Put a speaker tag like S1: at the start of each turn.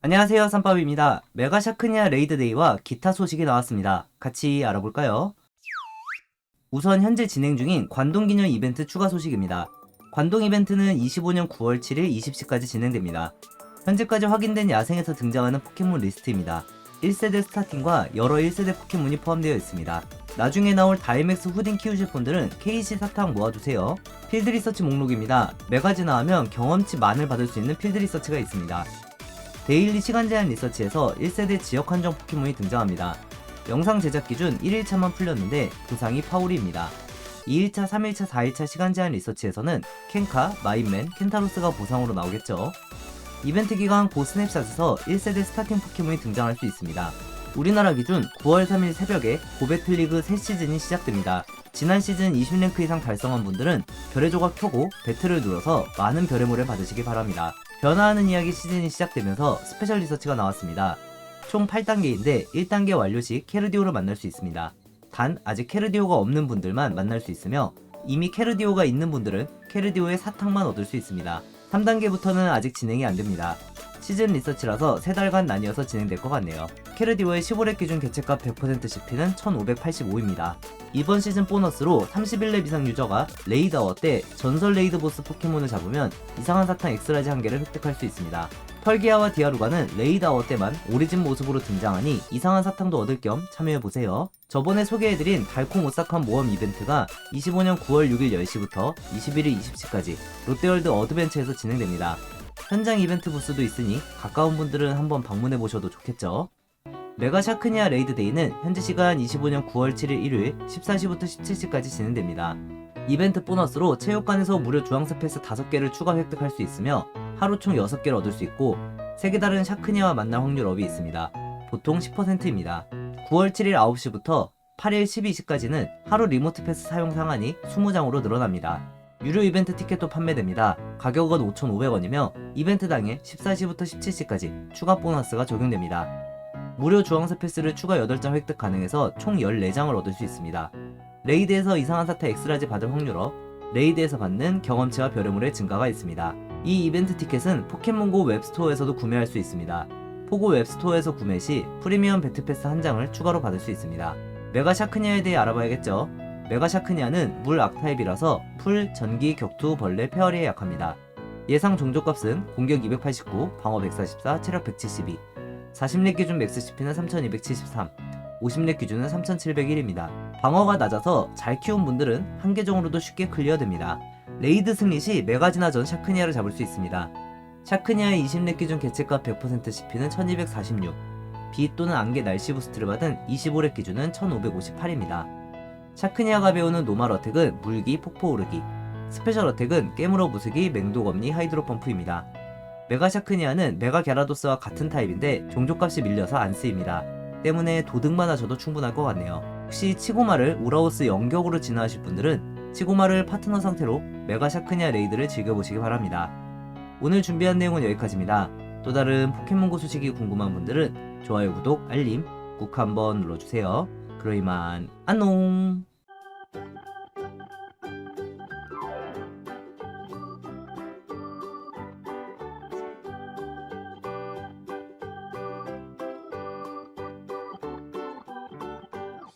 S1: 안녕하세요 쌈밥입니다. 메가 샤크니아 레이드데이와 기타 소식이 나왔습니다. 같이 알아볼까요? 우선 현재 진행 중인 관동기념 이벤트 추가 소식입니다. 관동 이벤트는 25년 9월 7일 20시까지 진행됩니다. 현재까지 확인된 야생에서 등장하는 포켓몬 리스트입니다. 1세대 스타팅과 여러 1세대 포켓몬이 포함되어 있습니다. 나중에 나올 다이맥스 후딘 키우실 분들은 KC 사탕 모아두세요. 필드 리서치 목록입니다. 메가지나 하면 경험치 만을 받을 수 있는 필드 리서치가 있습니다. 데일리 시간 제한 리서치에서 1세대 지역 한정 포켓몬이 등장합니다. 영상 제작 기준 1일차만 풀렸는데 부상이 파울입니다. 2일차, 3일차, 4일차 시간 제한 리서치에서는 켄카, 마인맨, 켄타로스가 보상으로 나오겠죠. 이벤트 기간 고 스냅샷에서 1세대 스타팅 포켓몬이 등장할 수 있습니다. 우리나라 기준 9월 3일 새벽에 고배틀리그 새 시즌이 시작됩니다. 지난 시즌 20랭크 이상 달성한 분들은 별의 조각 켜고 배틀을 눌러서 많은 별의 모를 받으시기 바랍니다. 변화하는 이야기 시즌이 시작되면서 스페셜 리서치가 나왔습니다. 총 8단계인데 1단계 완료 시 캐르디오를 만날 수 있습니다. 단 아직 캐르디오가 없는 분들만 만날 수 있으며 이미 캐르디오가 있는 분들은 캐르디오의 사탕만 얻을 수 있습니다. 3단계부터는 아직 진행이 안 됩니다. 시즌 리서치라서 3달간 나뉘어서 진행될 것 같네요. 캐르디오의 15렙 기준 개체값 100% CP는 1585입니다. 이번 시즌 보너스로 31렙 이상 유저가 레이드 어워 때 전설 레이드 보스 포켓몬을 잡으면 이상한 사탕 엑스라지 한 개를 획득할 수 있습니다. 펄기아와 디아루가는 레이드 어워 때만 오리진 모습으로 등장하니 이상한 사탕도 얻을 겸 참여해보세요. 저번에 소개해드린 달콤 오싹한 모험 이벤트가 25년 9월 6일 10시부터 21일 20시까지 롯데월드 어드벤처에서 진행됩니다. 현장 이벤트 부스도 있으니 가까운 분들은 한번 방문해 보셔도 좋겠죠. 메가 샤크니아 레이드 데이는 현지 시간 25년 9월 7일 일요일 14시부터 17시까지 진행됩니다. 이벤트 보너스로 체육관에서 무료 주황색 패스 5개를 추가 획득할 수 있으며 하루 총 6개를 얻을 수 있고 색이 다른 샤크니아와 만날 확률 업이 있습니다. 보통 10%입니다. 9월 7일 9시부터 8일 12시까지는 하루 리모트 패스 사용 상한이 20장으로 늘어납니다. 유료 이벤트 티켓도 판매됩니다. 가격은 5,500원이며 이벤트 당일 14시부터 17시까지 추가 보너스가 적용됩니다. 무료 주황색 패스를 추가 8장 획득 가능해서 총 14장을 얻을 수 있습니다. 레이드에서 이상한 사태 엑스라지 받을 확률업, 레이드에서 받는 경험치와 별의물의 증가가 있습니다. 이 이벤트 티켓은 포켓몬고 웹스토어에서도 구매할 수 있습니다. 포고 웹스토어에서 구매 시 프리미엄 배틀패스 한 장을 추가로 받을 수 있습니다. 메가 샤크니아에 대해 알아봐야겠죠. 메가 샤크니아는 물 악타입이라서 풀, 전기, 격투, 벌레, 페어리에 약합니다. 예상 종족값은 공격 289, 방어 144, 체력 172, 40렙 기준 맥스 CP는 3273, 50렙 기준은 3701입니다. 방어가 낮아서 잘 키운 분들은 한 계정으로도 쉽게 클리어됩니다. 레이드 승리 시 메가지나 전 샤크니아를 잡을 수 있습니다. 샤크니아의 20렙 기준 개체값 100% CP는 1246, 빛 또는 안개 날씨 부스트를 받은 25렙 기준은 1558입니다. 샤크니아가 배우는 노말 어택은 물기, 폭포 오르기, 스페셜 어택은 깨물어 부수기, 맹독 엄니, 하이드로 펌프입니다. 메가 샤크니아는 메가 갸라도스와 같은 타입인데 종족값이 밀려서 안 쓰입니다. 때문에 도둑만 하셔도 충분할 것 같네요. 혹시 치고마를 우라우스 영격으로 진화하실 분들은 치고마를 파트너 상태로 메가 샤크니아 레이드를 즐겨보시기 바랍니다. 오늘 준비한 내용은 여기까지입니다. 또 다른 포켓몬고 소식이 궁금한 분들은 좋아요, 구독, 알림 꾹 한번 눌러주세요. 그럼 이만 안녕